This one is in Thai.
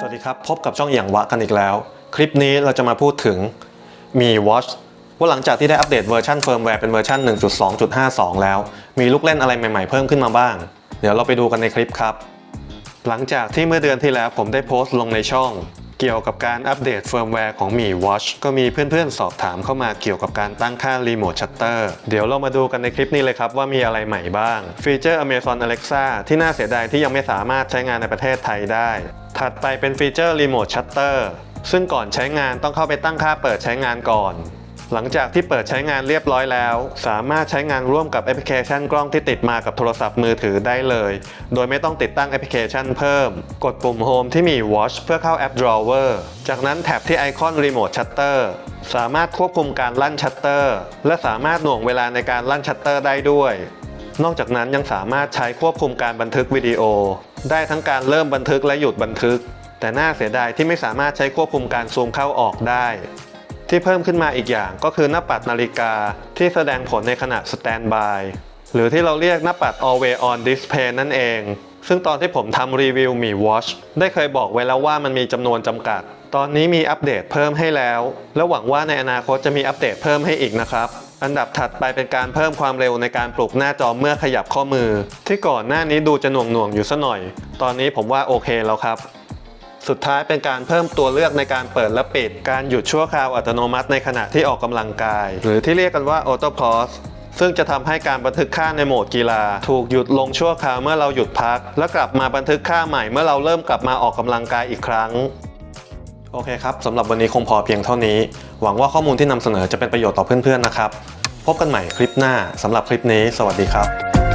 สวัสดีครับ พบกับช่องอย่างวะกันอีกแล้ว คลิปนี้เราจะมาพูดถึงมี Watch ว่าหลังจากที่ได้อัปเดตเวอร์ชันเฟิร์มแวร์เป็นเวอร์ชัน1.2.52 แล้ว มีลูกเล่นอะไรใหม่ๆเพิ่มขึ้นมาบ้าง เดี๋ยวเราไปดูกันในคลิปครับ หลังจากที่เมื่อเดือนที่แล้วผมได้โพสต์ลงในช่อง เกี่ยวกับการอัปเดตเฟิร์มแวร์ของมี Watch ก็มีเพื่อนๆ สอบถามเข้ามาเกี่ยวกับการตั้งค่ารีโมทชัตเตอร์เดี๋ยวเรามาดูกันในคลิปนี้เลยครับว่ามีอะไรใหม่บ้างฟีเจอร์ Amazon Alexa ที่น่าเสียดายที่ยังไม่สามารถใช้งานในประเทศไทยได้ ถัดไปเป็นฟีเจอร์รีโมทชัตเตอร์ซึ่งก่อนใช้งานต้องเข้าไปตั้งค่าเปิดใช้งานก่อน หลังจากที่เปิดใช้งานเรียบร้อยแล้ว สามารถใช้งานร่วมกับแอปพลิเคชันกล้องที่ติดมากับโทรศัพท์มือถือได้เลย โดยไม่ต้องติดตั้งแอปพลิเคชันเพิ่ม กดปุ่ม Home ที่มี Watch เพื่อเข้าแอป Drawer จากนั้นแท็บที่ไอคอน Remote Shutter สามารถควบคุมการลั่นชัตเตอร์ และสามารถหน่วงเวลาในการลั่นชัตเตอร์ได้ด้วย นอกจากนั้นยังสามารถใช้ควบคุมการบันทึกวิดีโอ ได้ทั้งการเริ่มบันทึกและหยุดบันทึก แต่น่าเสียดายที่ไม่สามารถใช้ควบคุมการซูมเข้าออกได้ ที่เพิ่มขึ้นมาอีกอย่างก็คือหน้าปัดนาฬิกาที่แสดงผลในขณะสแตนบายหรือที่เราเรียกหน้าปัด always on display นั่นเอง ซึ่งตอนที่ผมทำรีวิวมี Watch ได้เคยบอกไว้แล้วว่ามันมีจำนวนจำกัด ตอนนี้มีอัปเดตเพิ่มให้แล้ว และหวังว่าในอนาคตจะมีอัปเดตเพิ่มให้อีกนะครับ อันดับถัดไปเป็นการเพิ่มความเร็วในการปลุกหน้าจอเมื่อขยับข้อมือ ที่ก่อนหน้านี้ดูจะหน่วงหน่วงอยู่ซะหน่อย ตอนนี้ผมว่าโอเคแล้วครับ สุดท้ายเป็นการเพิ่มตัวเลือกในการเปิดและปิด การหยุดชั่วคราวอัตโนมัติในขณะที่ออกกำลังกาย หรือที่เรียกกันว่า Auto Pause ซึ่งจะทำให้การบันทึกค่าในโหมดกีฬา ถูกหยุดลงชั่วคราวเมื่อเราหยุดพัก และกลับมาบันทึกค่าใหม่เมื่อเราเริ่มกลับมาออกกำลังกายอีกครั้ง โอเคครับสำหรับวันนี้คงพอเพียงเท่านี้ หวังว่าข้อมูลที่นำเสนอจะเป็นประโยชน์ต่อเพื่อนๆนะครับ พบกันใหม่คลิปหน้าสำหรับคลิปนี้ สวัสดีครับ